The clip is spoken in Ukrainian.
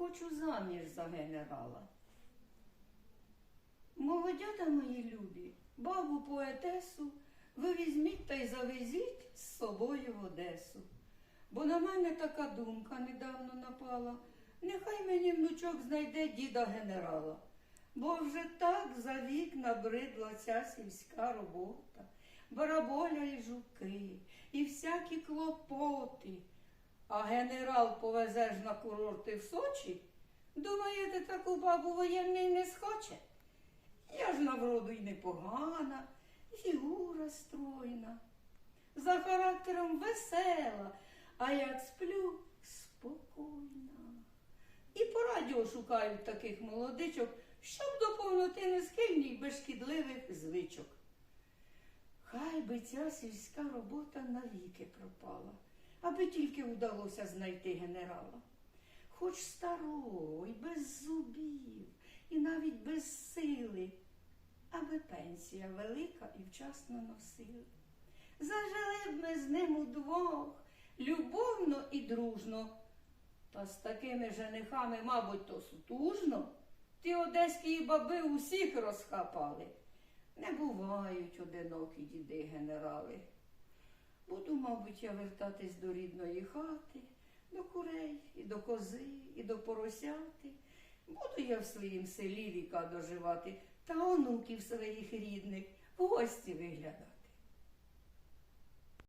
хочу заміж за генерала. Молодята мої любі, бабу поетесу, ви візьміть та й завезіть з собою в Одесу. Бо на мене така думка недавно напала. Нехай мені внучок знайде діда генерала. Бо вже так за вік набридла ця сільська робота, бараболя і жуки, і всякі клопоти. А генерал повезе ж на курорти в Сочі. Думаєте, таку бабу воєнний не схоче? Я ж на вроду й непогана, фігура стройна, за характером весела, а як сплю спокійна. І по радіо шукають таких молодичок, щоб до повноти не схильні й звичок. Хай би ця сільська робота навіки пропала, аби тільки вдалося знайти генерала. Хоч старого, без зубів, і навіть без сили, аби пенсія велика і вчасно носили. Зажили б ми з ним удвох, любовно і дружно. Та з такими женихами, мабуть, то сутужно. Ті одеські баби усіх розхапали. Не бувають одинокі діди генерали. Буду, мабуть, я вертатись до рідної хати, до курей, і до кози, і до поросяти. Буду я в своїм селі віка доживати та онуків своїх рідних в гості виглядати.